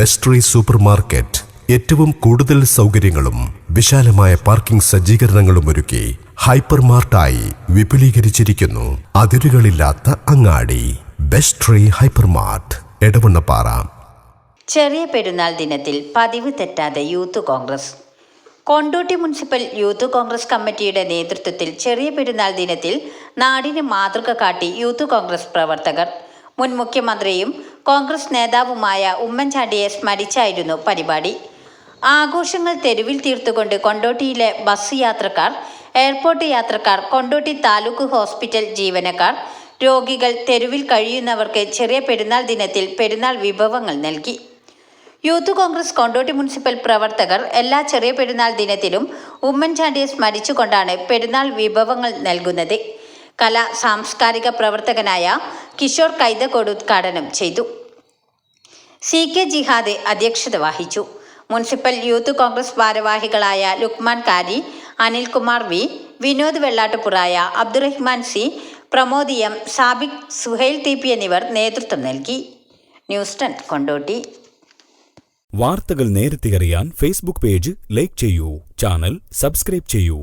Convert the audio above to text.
Best re super market ഏറ്റവും കൂടുതൽ സൗകര്യങ്ങളും വിശാലമായ പാർക്കിംഗ് സജ്ജീകരണങ്ങളും ഒരുക്കി ഹൈപ്പർ മാർട്ടായി വിപുലീകരിച്ചിരിക്കുന്നു. അതിരുകളില്ലാത്ത അങ്ങാടി. Best tree hyper mart Edavannappara. Cheriya Perunnal ദിനത്തിൽ പതിവ് തെറ്റാതെ youth Congress. Kondotty municipal youth Congress കമ്മിറ്റിയുടെ നേതൃത്വത്തിൽ ചെറിയ പെരുന്നാൾ ദിനത്തിൽ നാടിന് മാതൃക കാട്ടി യൂത്ത് കോൺഗ്രസ് പ്രവർത്തകർ മുൻ മുഖ്യമന്ത്രിയും കോൺഗ്രസ് നേതാവുമായ ഉമ്മൻചാണ്ടിയെ സ്മരിച്ചായിരുന്നു പരിപാടി. ആഘോഷങ്ങൾ തെരുവിൽ തീർത്തുകൊണ്ട് കൊണ്ടോട്ടിയിലെ ബസ് യാത്രക്കാർ എയർപോർട്ട് യാത്രക്കാർ കൊണ്ടോട്ടി താലൂക്ക് ഹോസ്പിറ്റൽ ജീവനക്കാർ രോഗികൾ തെരുവിൽ കഴിയുന്നവർക്ക് ചെറിയ പെരുന്നാൾ ദിനത്തിൽ പെരുന്നാൾ വിഭവങ്ങൾ നൽകി. യൂത്ത് കോൺഗ്രസ് കൊണ്ടോട്ടി മുനിസിപ്പൽ പ്രവർത്തകർ എല്ലാ ചെറിയ പെരുന്നാൾ ദിനത്തിലും ഉമ്മൻചാണ്ടിയെ സ്മരിച്ചുകൊണ്ടാണ് പെരുന്നാൾ വിഭവങ്ങൾ നൽകുന്നത്. കലാ സാംസ്കാരിക പ്രവർത്തകനായ കിഷോർ കൈതക്കോട് ഉദ്ഘാടനം ചെയ്തു. സി കെ ജിഹാദ് അധ്യക്ഷത വഹിച്ചു. മുനിസിപ്പൽ യൂത്ത് കോൺഗ്രസ് ഭാരവാഹികളായ Lukman Kari Anilkumar V Vinod Vellattupuraya Abdurahman C Pramod M Sabik Suhail T P എന്നിവർ നേതൃത്വം നൽകി. News ten Kondotty. വാർത്തകൾ നേരത്തെ അറിയാൻ ഫേസ്ബുക്ക് പേജ് ലൈക്ക് ചെയ്യൂ ചാനൽ സബ്സ്ക്രൈബ് ചെയ്യൂ.